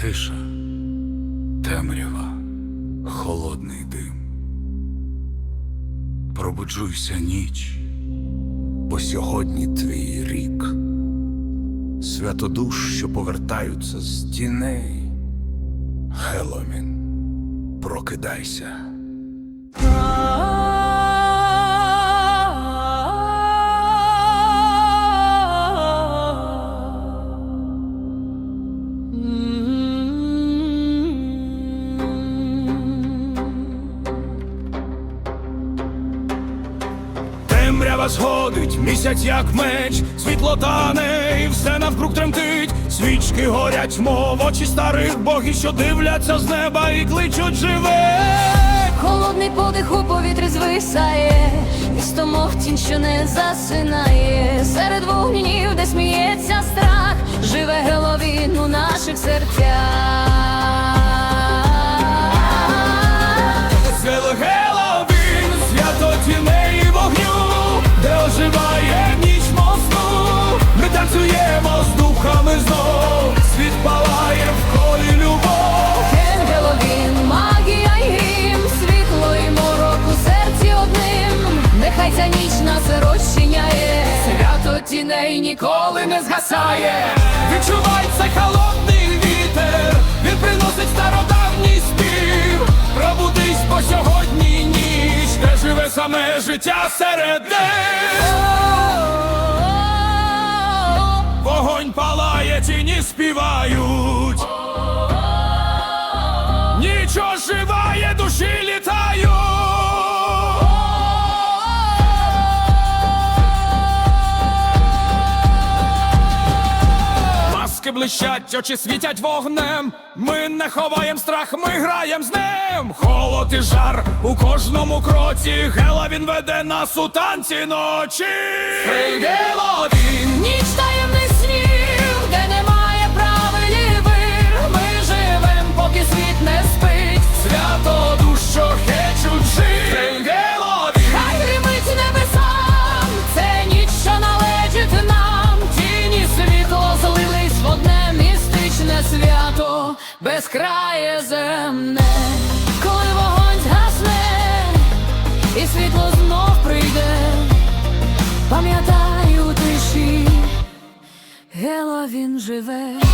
Тиша, темрява, холодний дим. Пробуджуйся ніч, бо сьогодні твій рік. Святодуш, що повертаються з тіней. Геломін, прокидайся. Сходить, місяць як меч, світло тане, і все навкруг тремтить, свічки горять, мов очі старих богів, що дивляться з неба і кличуть живе. Холодний подих у повітрі звисає, місто мов що не засинає. Серед вогнів, де сміється страх, живе Геловін у наших серцях. Тіней ніколи не згасає. Відчувай цей холодний вітер, він приносить стародавній спів. Пробудись, бо сьогодні ніч, де живе саме життя серед них. Вогонь палає, тіні співають. Ніч оживає, душі Маски блищать, очі світять вогнем. Ми не ховаєм страх, ми граєм з ним. Холод і жар у кожному кроці. Гела він веде нас у танці ночі. Геловін, безкрає земне, коли вогонь згасне, і світло знов прийде. пам'ятаю тиші, тиші, Геловін живе.